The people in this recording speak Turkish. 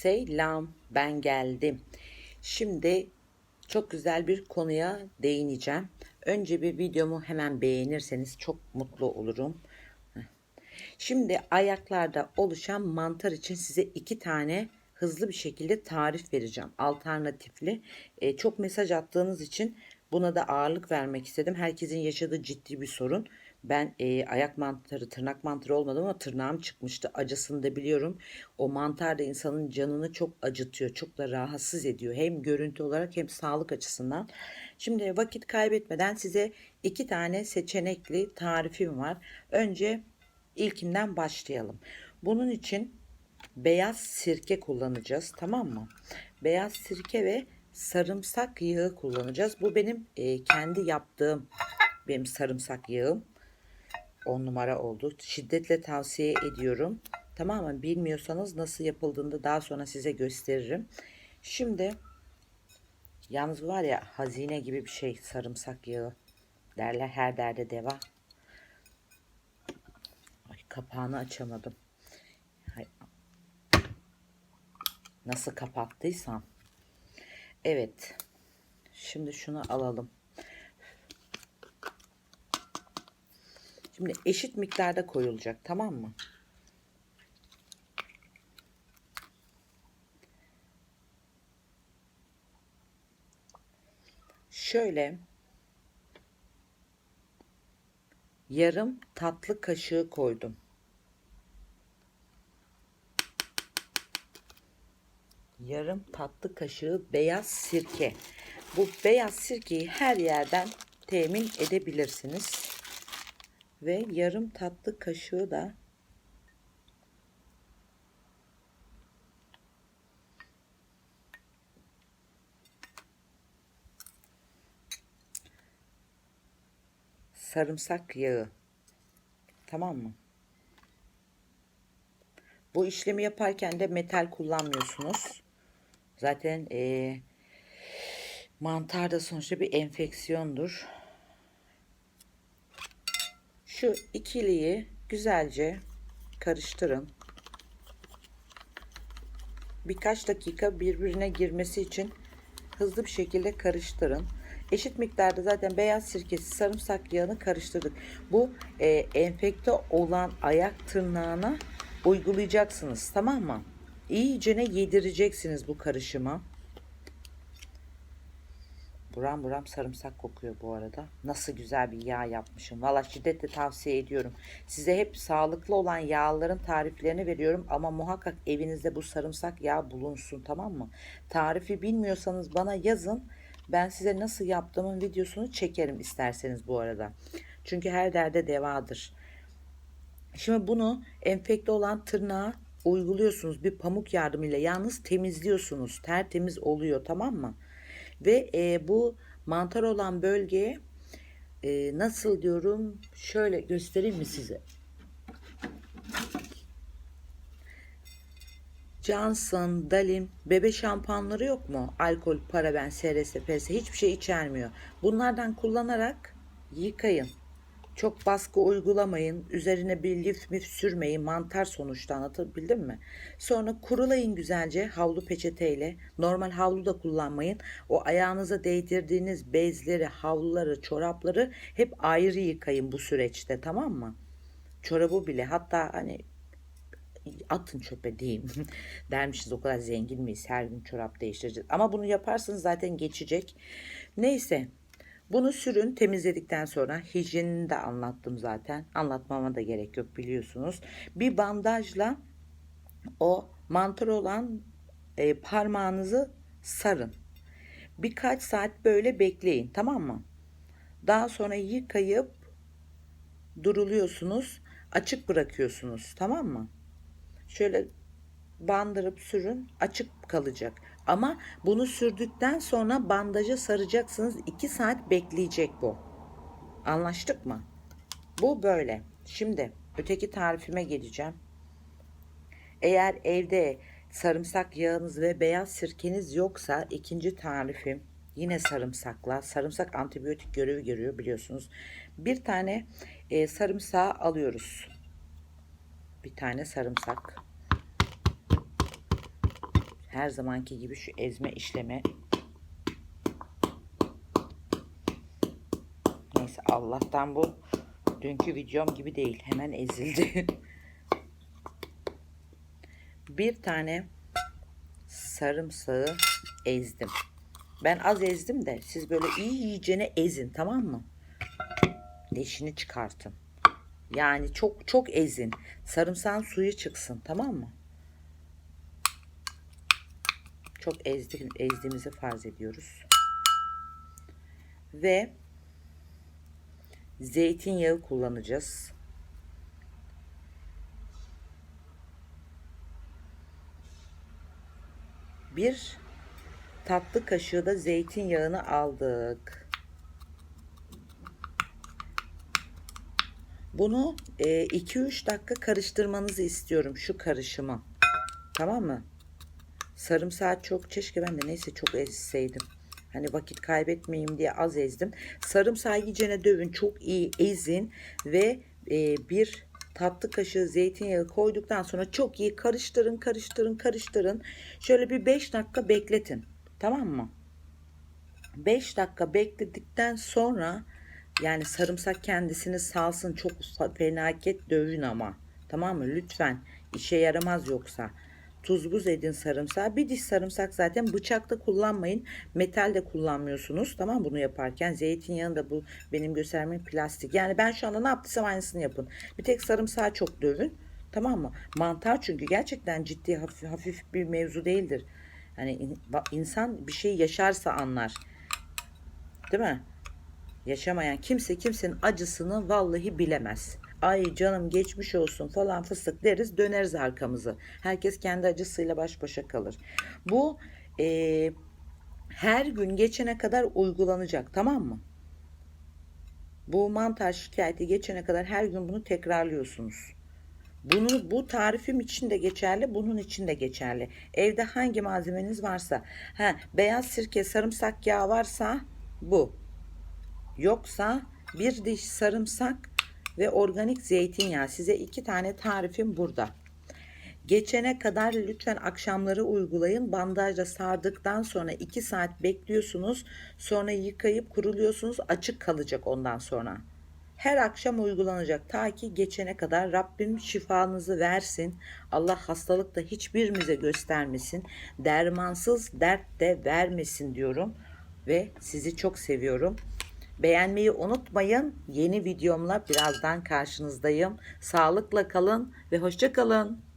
Selam, ben geldim. Şimdi çok güzel bir konuya değineceğim. Önce bir videomu hemen beğenirseniz çok mutlu olurum. Şimdi ayaklarda oluşan mantar için size iki tane hızlı bir şekilde tarif vereceğim. Alternatifli. Ee, çok mesaj attığınız için buna da ağırlık vermek istedim. Herkesin yaşadığı ciddi bir sorun. Ben e, ayak mantarı, tırnak mantarı olmadım ama tırnağım çıkmıştı. Acısını da biliyorum. O mantar da insanın canını çok acıtıyor. Çok da rahatsız ediyor. Hem görüntü olarak hem sağlık açısından. Şimdi vakit kaybetmeden size iki tane seçenekli tarifim var. Önce ilkinden başlayalım. Bunun için beyaz sirke kullanacağız. Tamam mı? Beyaz sirke ve sarımsak yağı kullanacağız. Bu benim e, kendi yaptığım benim sarımsak yağım. 10 numara oldu. Şiddetle tavsiye ediyorum. Tamam mı? Bilmiyorsanız nasıl yapıldığını da daha sonra size gösteririm. Şimdi yalnız var ya hazine gibi bir şey sarımsak yağı derler her derde deva. Ay, kapağını açamadım. Nasıl kapattıysam. Evet. Şimdi şunu alalım. Şimdi eşit miktarda koyulacak tamam mı? Şöyle yarım tatlı kaşığı koydum. Yarım tatlı kaşığı beyaz sirke. Bu beyaz sirkeyi her yerden temin edebilirsiniz ve yarım tatlı kaşığı da sarımsak yağı. Tamam mı? Bu işlemi yaparken de metal kullanmıyorsunuz. Zaten e, mantar da sonuçta bir enfeksiyondur. Şu ikiliyi güzelce karıştırın. Birkaç dakika birbirine girmesi için hızlı bir şekilde karıştırın. Eşit miktarda zaten beyaz sirkesi, sarımsak yağını karıştırdık. Bu e, enfekte olan ayak tırnağına uygulayacaksınız. Tamam mı? İyicene yedireceksiniz bu karışımı. Buram buram sarımsak kokuyor bu arada. Nasıl güzel bir yağ yapmışım. Valla şiddetle tavsiye ediyorum. Size hep sağlıklı olan yağların tariflerini veriyorum. Ama muhakkak evinizde bu sarımsak yağı bulunsun tamam mı? Tarifi bilmiyorsanız bana yazın. Ben size nasıl yaptığımın videosunu çekerim isterseniz bu arada. Çünkü her derde devadır. Şimdi bunu enfekte olan tırnağa uyguluyorsunuz bir pamuk yardımıyla. Yalnız temizliyorsunuz. Tertemiz oluyor tamam mı? Ve e, bu mantar olan bölgeye e, nasıl diyorum şöyle göstereyim mi size? Johnson, Dalim, bebe şampuanları yok mu? Alkol, paraben, SRS, PS hiçbir şey içermiyor. Bunlardan kullanarak yıkayın. Çok baskı uygulamayın. Üzerine bir lif mif sürmeyin. Mantar sonuçta anlatabildim mi? Sonra kurulayın güzelce havlu peçeteyle. Normal havlu da kullanmayın. O ayağınıza değdirdiğiniz bezleri, havluları, çorapları hep ayrı yıkayın bu süreçte tamam mı? Çorabı bile hatta hani atın çöpe diyeyim. Dermişiz o kadar zengin miyiz? Her gün çorap değiştireceğiz. Ama bunu yaparsanız zaten geçecek. Neyse bunu sürün temizledikten sonra hijyenini de anlattım zaten. Anlatmama da gerek yok biliyorsunuz. Bir bandajla o mantar olan e, parmağınızı sarın. Birkaç saat böyle bekleyin tamam mı? Daha sonra yıkayıp duruluyorsunuz. Açık bırakıyorsunuz tamam mı? Şöyle bandırıp sürün açık kalacak. Ama bunu sürdükten sonra bandaja saracaksınız. 2 saat bekleyecek bu. Anlaştık mı? Bu böyle. Şimdi öteki tarifime geleceğim. Eğer evde sarımsak yağınız ve beyaz sirkeniz yoksa ikinci tarifim yine sarımsakla. Sarımsak antibiyotik görevi görüyor biliyorsunuz. Bir tane e, sarımsağı alıyoruz. Bir tane sarımsak. Her zamanki gibi şu ezme işlemi. Neyse Allah'tan bu dünkü videom gibi değil. Hemen ezildi. bir tane sarımsağı ezdim. Ben az ezdim de siz böyle iyi iyicene ezin tamam mı? Leşini çıkartın. Yani çok çok ezin. Sarımsağın suyu çıksın tamam mı? Çok ezdi, ezdiğimizi farz ediyoruz. Ve zeytinyağı kullanacağız. Bir tatlı kaşığı da zeytinyağını aldık. Bunu 2-3 dakika karıştırmanızı istiyorum şu karışımı. Tamam mı? Sarımsağı çok keşke ben de neyse çok ezseydim. Hani vakit kaybetmeyeyim diye az ezdim. Sarımsağı iyicene dövün. Çok iyi ezin ve e, bir tatlı kaşığı zeytinyağı koyduktan sonra çok iyi karıştırın, karıştırın, karıştırın. Şöyle bir 5 dakika bekletin. Tamam mı? 5 dakika bekledikten sonra yani sarımsak kendisini salsın. Çok fenaket dövün ama. Tamam mı? Lütfen. işe yaramaz yoksa. Tuz buz edin sarımsağı. Bir diş sarımsak zaten bıçakta kullanmayın. Metal de kullanmıyorsunuz. Tamam bunu yaparken. Zeytinyağını da bu benim göstermem plastik. Yani ben şu anda ne yaptıysam aynısını yapın. Bir tek sarımsağı çok dövün. Tamam mı? Mantar çünkü gerçekten ciddi hafif, hafif bir mevzu değildir. Yani insan bir şey yaşarsa anlar. Değil mi? Yaşamayan kimse kimsenin acısını vallahi bilemez. Ay canım geçmiş olsun falan fıstık deriz döneriz arkamızı. Herkes kendi acısıyla baş başa kalır. Bu e, her gün geçene kadar uygulanacak tamam mı? Bu mantar şikayeti geçene kadar her gün bunu tekrarlıyorsunuz. Bunu bu tarifim için de geçerli, bunun için de geçerli. Evde hangi malzemeniz varsa, ha beyaz sirke, sarımsak yağı varsa bu. Yoksa bir diş sarımsak ve organik zeytinyağı. Size iki tane tarifim burada. Geçene kadar lütfen akşamları uygulayın. Bandajla sardıktan sonra 2 saat bekliyorsunuz. Sonra yıkayıp kuruluyorsunuz. Açık kalacak ondan sonra. Her akşam uygulanacak ta ki geçene kadar Rabbim şifanızı versin. Allah hastalık da hiçbirimize göstermesin. Dermansız dert de vermesin diyorum. Ve sizi çok seviyorum. Beğenmeyi unutmayın. Yeni videomla birazdan karşınızdayım. Sağlıkla kalın ve hoşça kalın.